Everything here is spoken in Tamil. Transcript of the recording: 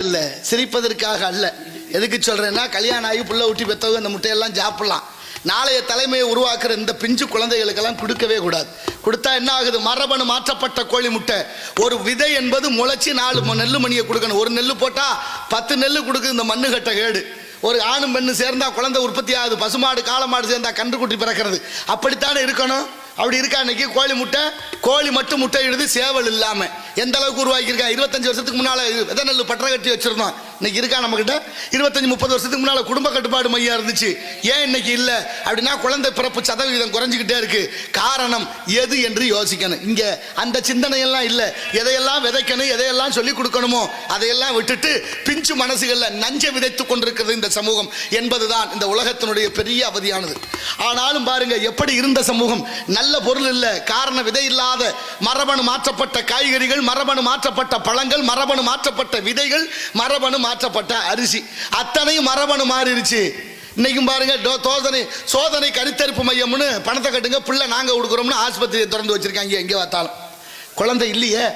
இல்ல சிரிப்பதற்காக அல்ல. எதுக்கு சொல்றேன்னா கல்யாணம் ஆகி புள்ள ஊட்டி பெற்றவங்க இந்த முட்டையெல்லாம் சாப்பிடலாம். நாளைய தலைமையை உருவாக்குற இந்த பிஞ்சு குழந்தைகளுக்கெல்லாம் கொடுக்கவே கூடாது. கொடுத்தா என்ன ஆகுது? மரபணு மாற்றப்பட்ட கோழி முட்டை. ஒரு விதை என்பது முளைச்சி நாலு ம- நெல்லு மணியை கொடுக்கணும். ஒரு நெல் போட்டா பத்து நெல் கொடுக்குது இந்த மண்ணு கட்ட கேடு. ஒரு ஆணும் பெண்ணு சேர்ந்தா குழந்தை உற்பத்தி ஆகுது. பசுமாடு காளமாடு சேர்ந்தா கன்றுக்குட்டி பிறக்கிறது. அப்படித்தானே இருக்கணும்? அப்படி இருக்கா இன்னைக்கு? கோழி முட்டை? கோழி மட்டும் முட்டை இடுது சேவல் இல்லாமல் எந்த அளவுக்கு உருவாக்கியிருக்கா இருபத்தஞ்சு வருஷத்துக்கு முன்னால் விதை நெல் பற்ற கட்டி வச்சுருந்தோம் இன்னைக்கு இருக்கா நம்மக்கிட்ட இருபத்தஞ்சு முப்பது வருஷத்துக்கு முன்னால் குடும்ப கட்டுப்பாடு மையம் இருந்துச்சு. ஏன் இன்னைக்கு இல்லை? அப்படின்னா குழந்தை பிறப்பு சதவீதம் குறைஞ்சிக்கிட்டே இருக்கு. காரணம் எது என்று யோசிக்கணும். இங்கே அந்த சிந்தனையெல்லாம் இல்லை. எதையெல்லாம் விதைக்கணும் எதையெல்லாம் சொல்லி கொடுக்கணுமோ அதையெல்லாம் விட்டுட்டு பிஞ்சு மனசுகளில் நஞ்சை விதைத்து கொண்டிருக்கிறது இந்த சமூகம் என்பதுதான் இந்த உலகத்தினுடைய பெரிய அவதியானது. ஆனாலும் பாருங்க எப்படி இருந்த சமூகம்? நல்ல பொருள் இல்லை. காரண விதை இல்லாத மரபணு மாற்றப்பட்ட காய்கறிகள் மரபணு மாற்றப்பட்ட பழங்கள் மரபணு மாற்றப்பட்ட விதைகள் மரபணு மாற்றப்பட்ட அரிசி. அத்தனையும் மரபணு மாறிடுச்சு. இன்னைக்கும் பாருங்க டோ- சோதனை சோதனை கருத்தரிப்பு மையம்னு பணத்தை கட்டுங்க பிள்ளை நாங்க கொடுக்குறோம்னு ஆஸ்பத்திரியை திறந்து வச்சிருக்காங்க எங்கே பார்த்தாலும். குழந்தை இல்லையே.